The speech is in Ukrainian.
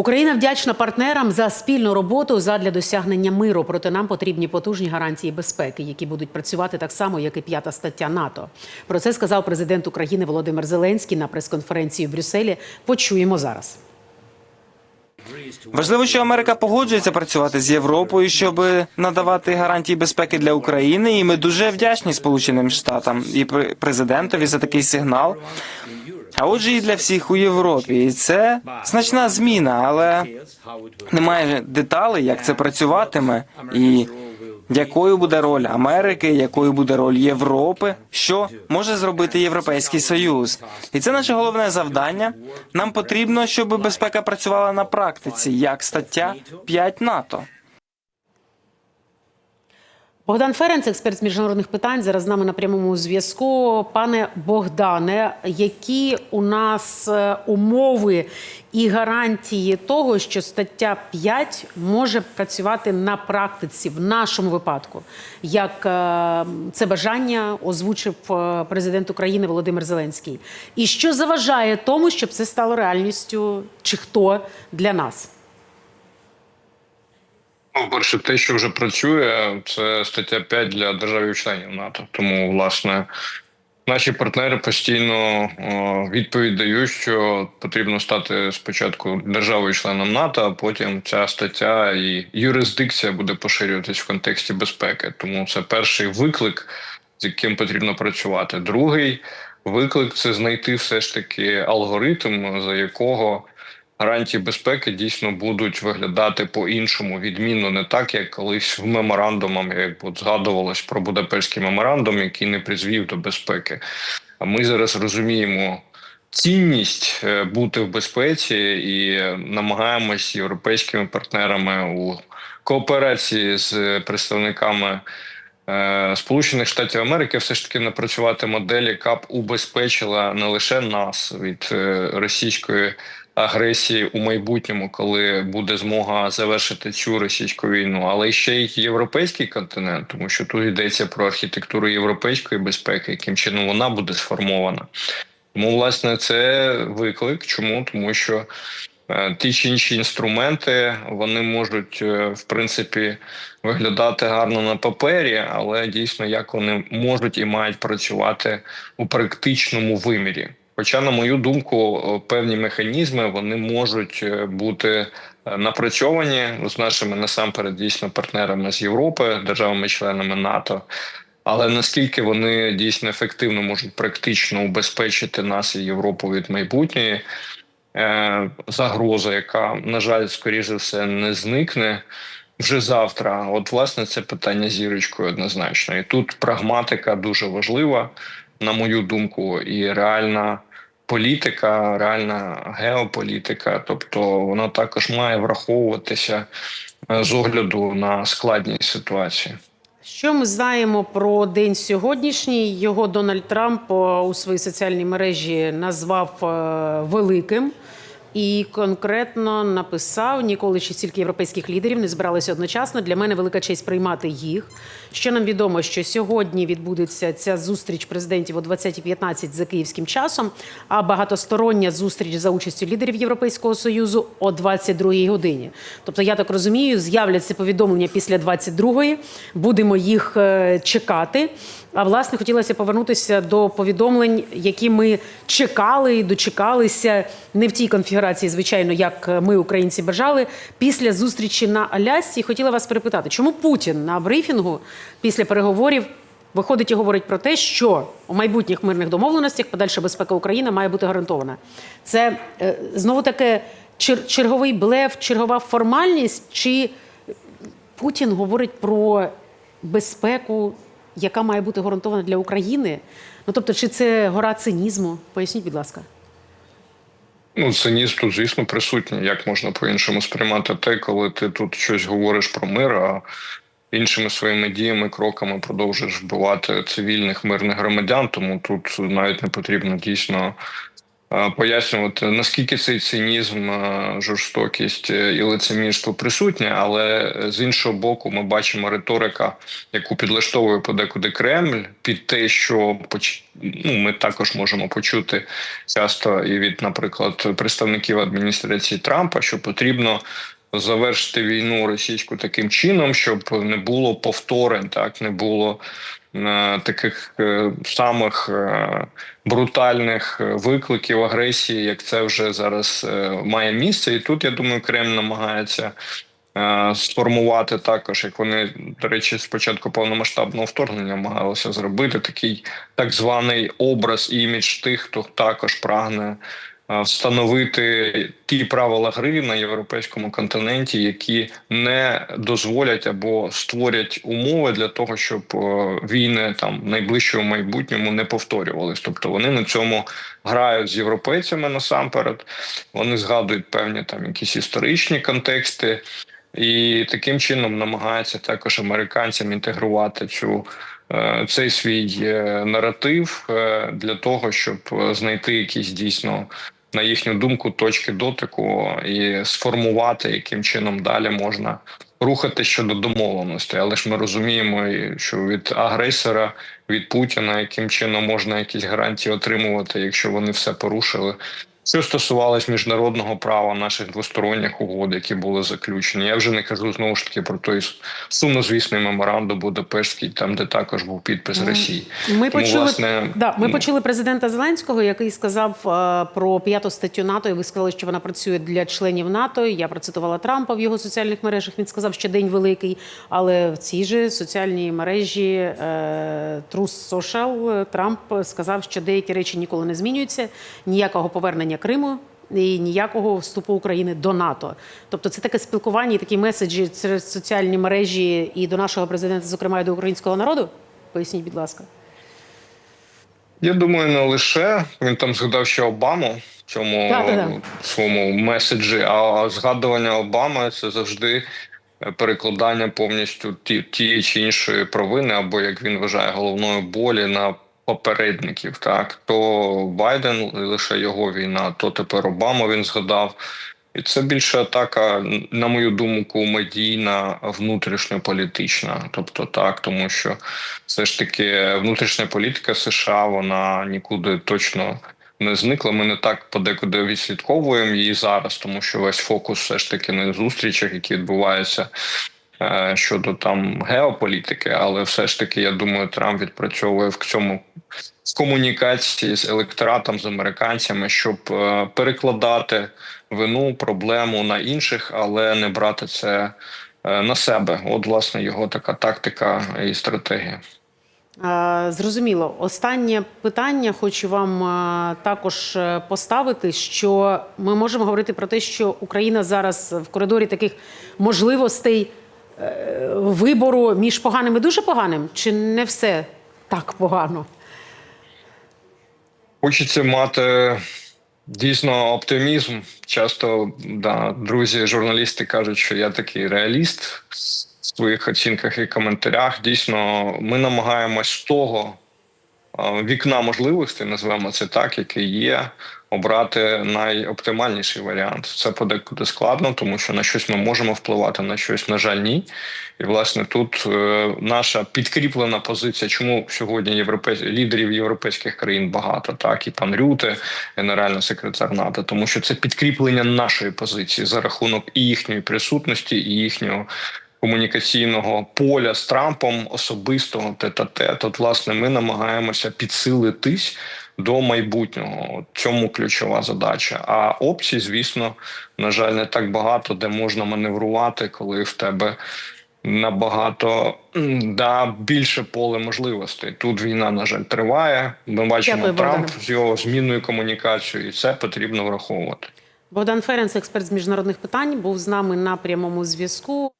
Україна вдячна партнерам за спільну роботу задля досягнення миру. Проте нам потрібні потужні гарантії безпеки, які будуть працювати так само, як і п'ята стаття НАТО. Про це сказав президент України Володимир Зеленський на прес-конференції в Брюсселі. Почуємо зараз. Важливо, що Америка погоджується працювати з Європою, щоб надавати гарантії безпеки для України. І ми дуже вдячні Сполученим Штатам і президентові за такий сигнал. А отже, і для всіх у Європі. І це значна зміна, але немає деталей, як це працюватиме, і якою буде роль Америки, якою буде роль Європи, що може зробити Європейський Союз. І це наше головне завдання. Нам потрібно, щоб безпека працювала на практиці, як стаття 5 НАТО. Богдан Ференц, експерт з міжнародних питань, зараз з нами на прямому зв'язку. Пане Богдане, які у нас е, умови і гарантії того, що стаття 5 може працювати на практиці в нашому випадку, як е, це бажання озвучив е, президент України Володимир Зеленський, і що заважає тому, щоб це стало реальністю, чи хто для нас? Ну, перше, те, що вже працює, це стаття 5 для держав-членів НАТО. Тому, власне, наші партнери постійно відповідь дають, що потрібно стати спочатку державою-членом НАТО, а потім ця стаття і юрисдикція буде поширюватись в контексті безпеки. Тому це перший виклик, з яким потрібно працювати. Другий виклик це знайти все ж таки алгоритм, за якого гарантії безпеки дійсно будуть виглядати по-іншому, відмінно не так, як колись в меморандумах, як от згадувалось про Будапештський меморандум, який не призвів до безпеки. А ми зараз розуміємо. Цінність е, бути в безпеці і намагаємось європейськими партнерами у кооперації з представниками е, Сполучених Штатів Америки все ж таки напрацювати модель, яка б убезпечила не лише нас від е, російської агресії у майбутньому, коли буде змога завершити цю російську війну, але ще й європейський континент, тому що тут йдеться про архітектуру європейської безпеки, яким чином вона буде сформована. Тому, власне, це виклик. Чому? Тому що е, ті чи інші інструменти вони можуть, е, в принципі, виглядати гарно на папері, але дійсно як вони можуть і мають працювати у практичному вимірі. Хоча, на мою думку, е, певні механізми вони можуть е, бути е, напрацьовані з нашими насамперед дійсно партнерами з Європи, державами-членами НАТО. Але наскільки вони дійсно ефективно можуть практично убезпечити нас і Європу від майбутньої е, загрози, яка на жаль, скоріше все, не зникне вже завтра. От, власне, це питання зірочкою однозначно. І тут прагматика дуже важлива, на мою думку, і реальна політика, реальна геополітика. Тобто, вона також має враховуватися е, з огляду на складність ситуації. Що ми знаємо про день сьогоднішній? Його Дональд Трамп е, у своїй соціальній мережі назвав великим і конкретно написав: ніколи ще стільки європейських лідерів не збиралися одночасно. Для мене велика честь приймати їх. Що нам відомо, що сьогодні відбудеться ця зустріч президентів о 20.15 за київським часом, а багатостороння зустріч за участю лідерів Європейського союзу о 22-й годині. Тобто, я так розумію, з'являться повідомлення після 22-ї, Будемо їх е, чекати. А власне хотілося повернутися до повідомлень, які ми чекали і дочекалися не в тій конфігурації, звичайно, як ми, українці, бажали. Після зустрічі на Алясці хотіла вас перепитати, чому Путін на брифінгу після переговорів виходить і говорить про те, що у майбутніх мирних домовленостях подальша безпека України має бути гарантована. Це е, знову таки чер- черговий блеф, чергова формальність, чи Путін говорить про безпеку, яка має бути гарантована для України. Ну тобто, чи це гора цинізму? Поясніть, будь ласка. Ну, цинізм тут, звісно, присутній. Як можна по-іншому сприймати те, коли ти тут щось говориш про мир, а іншими своїми діями, кроками продовжуєш вбивати цивільних мирних громадян. Тому тут навіть не потрібно дійсно пояснювати, наскільки цей цинізм, е, жорстокість е, і лицемірство присутні, але е, з іншого боку, ми бачимо риторика, яку підлаштовує подекуди Кремль під те, що ну, ми також можемо почути часто і від, наприклад, представників адміністрації Трампа, що потрібно. Завершити війну російську таким чином, щоб не було повторень, так не було е, таких е, самих е, брутальних е, викликів агресії, як це вже зараз е, має місце. І тут я думаю, Кремль намагається е, сформувати також, як вони до речі, спочатку повномасштабного вторгнення намагалися зробити такий так званий образ імідж тих, хто також прагне. Е, Встановити ті правила гри на європейському континенті, які не дозволять або створять умови для того, щоб е, війни там в найближчому майбутньому не повторювались. Тобто вони на цьому грають з європейцями насамперед. Вони згадують певні там якісь історичні контексти, і таким чином намагаються також американцям інтегрувати цю. е, Цей свій наратив для того, щоб знайти якісь дійсно на їхню думку точки дотику і сформувати, яким чином далі можна рухати щодо домовленості. Але ж ми розуміємо, що від агресора, від Путіна, яким чином можна якісь гарантії отримувати, якщо вони все порушили. Що стосувалось міжнародного права наших двосторонніх угод, які були заключені, я вже не кажу знову ж таки про той сумнозвісний меморандум Будапештський, там де також був підпис Росії. Ми Тому, почули, власне, да, ми ну, почули президента Зеленського, який сказав е, про п'яту статтю НАТО. І ви сказали, що вона працює для членів НАТО. Я процитувала Трампа в його соціальних мережах. Він сказав, що день великий. Але в цій же соціальній мережі е, True Social Трамп сказав, що деякі речі ніколи не змінюються. Ніякого повернення Криму. І ніякого вступу України до НАТО, тобто це таке спілкування, і такі меседжі через соціальні мережі і до нашого президента, зокрема і до українського народу. Поясніть, будь ласка. Я думаю, не лише він там згадав ще Обаму в цьому Да-да-да. своєму меседжі. А згадування Обами це завжди перекладання повністю ті, тієї чи іншої провини, або як він вважає, головної болі на попередників. Так то Байден лише його війна, то тепер Обама він згадав. І це більше атака, на мою думку, медійна, внутрішньополітична. Тобто так, тому що все ж таки внутрішня політика США вона нікуди точно не зникла. Ми не так подекуди відслідковуємо її зараз, тому що весь фокус все ж таки на зустрічах, які відбуваються. Е, Щодо там геополітики, але все ж таки, я думаю, Трамп відпрацьовує в цьому в комунікації з електоратом, з американцями, щоб е, перекладати вину, проблему на інших, але не брати це е, на себе. От, власне, його така тактика і стратегія. Зрозуміло. Останнє питання хочу вам також поставити, що ми можемо говорити про те, що Україна зараз в коридорі таких можливостей вибору між поганим і дуже поганим, чи не все так погано? Хочеться мати дійсно оптимізм. Часто да, друзі, журналісти кажуть, що я такий реаліст в своїх оцінках і коментарях. Дійсно, ми намагаємось того вікна можливостей, називаємо це так, який є, обрати найоптимальніший варіант. Це подекуди складно, тому що на щось ми можемо впливати, на щось, на жаль, ні. І власне тут е, наша підкріплена позиція, чому сьогодні європейсь... лідерів європейських країн багато, так і пан Рюте, генеральний секретар НАТО, тому що це підкріплення нашої позиції за рахунок і їхньої присутності, і їхнього. Комунікаційного поля з Трампом особистого тет-а-тет. От, власне, ми намагаємося підсилитись до майбутнього. От цьому ключова задача. А опцій, звісно, на жаль, не так багато, де можна маневрувати, коли в тебе набагато да, більше поле можливостей. Тут війна, на жаль, триває. Ми бачимо Дякую, Трамп Богдане. з його змінною комунікацією, і це потрібно враховувати. Богдан Ференц, експерт з міжнародних питань, був з нами на прямому зв'язку.